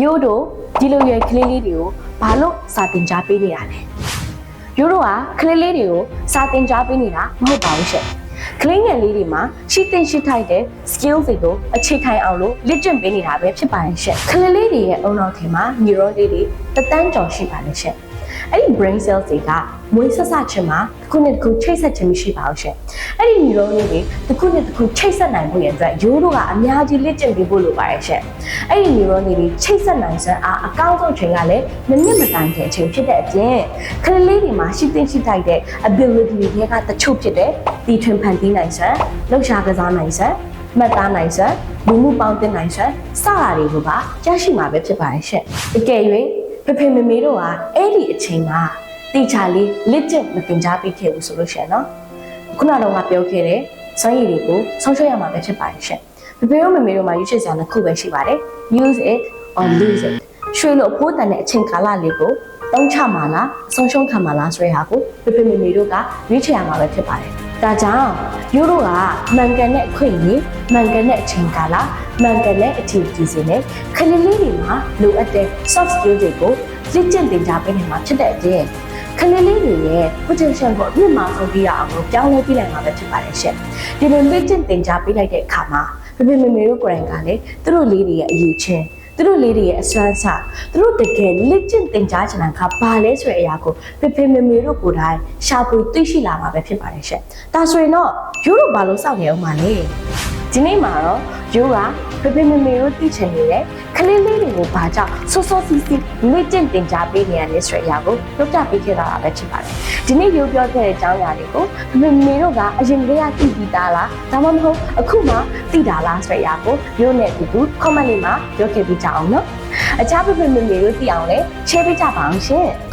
ရိုးတို့ဒီလိုရွယ်ကလေးလေးတွေကိုဘာလို့စာတင်ကြားပေးနေရလဲရိုးတို့ကကလေးလေးတွေကိုစာတင်ကြားပေးနေတာမဟုတ်ပါဘူးရှင့်ကလေးငယ်လေးတွေမှာရှိတင်ရှိထိုက်တဲ့ skills တွေကိုအခြေခံအောင်လို့လေ့ကျင့်ပေးနေတာပဲဖြစ်ပါရဲ့ရှင့်ကလေးလေးတွေရဲ့အုံနောက်ထဲမှာ neuron လေးတွေတသန်းကျော်ရှိပါလေရှင့် အဲ့ဒီ brain cells တွေကမွေးဆက်ဆက်ခြင်းမှာတစ်ခုနဲ့တစ်ခုချိတ်ဆက်ခြင်းမရှိပါဘူးရှင့်အဲ့ဒီ neuron လေးတွေတစ်ခုနဲ့တစ်ခုချိတ်ဆက်နိုင်ဖို့ရတဲ့ရိုးတို့ကအများကြီးလေ့ကျင့်ပေးဖို့လိုပါတယ်ရှင့်အဲ့ဒီ neuron လေးတွေချိတ်ဆက်နိုင်စွမ်းအားအကောင်းဆုံးချိန်ကလည်းမိနစ်မတိုင်ခင်အချိန်ဖြစ်တဲ့အပြင်ကလေးလေးတွေမှာရှိသင့်ရှိထိုက်တဲ့ ability တွေကတချို့ဖြစ်တဲ့တီထွင်ဖန်တီးနိုင်စွမ်းလှုပ်ရှားကစားနိုင်စွမ်းမှတ်သားနိုင်စွမ်းလူမှုပေါင်းသင်းနိုင်စွမ်းစတာတွေကိုပါရရှိမှာပဲဖြစ်ပါတယ်ရှင့်။အကယ်၍ ဖဖေမေမေတို့ကအဲ့ဒီအချိန်မှာတေချာလေးလက်ကျင့်မတင် जा ပေးခဲ့ဘူးဆိုလို့ရှိရင်နော်ခုနကတော့ငါပြောခဲ့တဲ့စွမ်းရည်တွေကိုဆုံးရှုံးရမှာပဲဖြစ်ပါတယ်ရှင့်။ဖဖေတို့မေမေတို့မှာရွေးချယ်စရာတစ်ခုပဲရှိပါတယ်။ use it or lose it ရွှေလို့အဖိုးတန်တဲ့အချိန်ကာလလေးကိုတုံးချမှာလားအဆုံးရှုံးခံမှာလားဆိုတဲ့ဟာကိုဖေဖေမေမေတို့ကရွေးချယ်ရမှာပဲဖြစ်ပါတယ်။ ဒါကြောင့်ရိုးတို့ကမှန်ကန်တဲ့အခွင့်အရေးမှန်ကန်တဲ့အချိန်ကာလမှန်ကန်တဲ့ activity တွေနဲ့ခလေးလေးတွေမှာလိုအပ်တဲ့ soft skill တွေကိုလေ့ကျင့်သင်ကြားပေးနေမှာဖြစ်တဲ့အပြင်ခလေးလေးတွေရဲ့ potential ကိုအမြင့်မာဆုံးပြရအောင်လို့ပြောင်းလဲပြလိုက်မှာပဲဖြစ်ပါတယ်ရှင့်။ဒီလိုလေ့ကျင့်သင်ကြားပေးလိုက်တဲ့အခါမှာဖေဖေမေမေတို့ကိုယ်တိုင်ကလည်းသူတို့လေးတွေရဲ့အရေးချင်း သူတို့လေးတွေရဲ့အစွမ်းစားသူတို့တကယ်လက်ကျင့်သင်ကြားချင်တာကဘာလဲဆိုတဲ့အရာကိုဖေဖေမေမေတို့ကိုယ်တိုင်ရှာဖွေသိရှိလာမှာပဲဖြစ်ပါတယ်ရှင့်။ဒါဆိုရင်တော့ရိုးတို့ဘာလို့စောင့်နေအောင်မလဲ။ဒီနေ့မှာတော့ရိုးက ဖေဖေမေမေတို့သိချင်နေတဲ့ကလေးလေးတွေကိုဘာကြောင့်စောစောစီးစီးလက်ကျင့်သင်ကြားပေးနေရလဲဆိုတဲ့အရာကိုပြောပြပေးခဲ့တာပဲဖြစ်ပါတယ်။ဒီနေ့ရိုးပြောခဲ့တဲ့အကြောင်းအရာတွေကိုဖေဖေမေမေတို့ကအရင်ကတည်းကသိပြီးသားလားဒါမှမဟုတ်အခုမှသိတာလားဆိုတဲ့အရာကိုရိုးနဲ့အတူတူ comment လေးမှာပြောခဲ့ပေးကြအောင်နော်။အခြားဖေဖေမေမေတို့သိအောင်လည်း share ပေးကြပါအောင်ရှင်။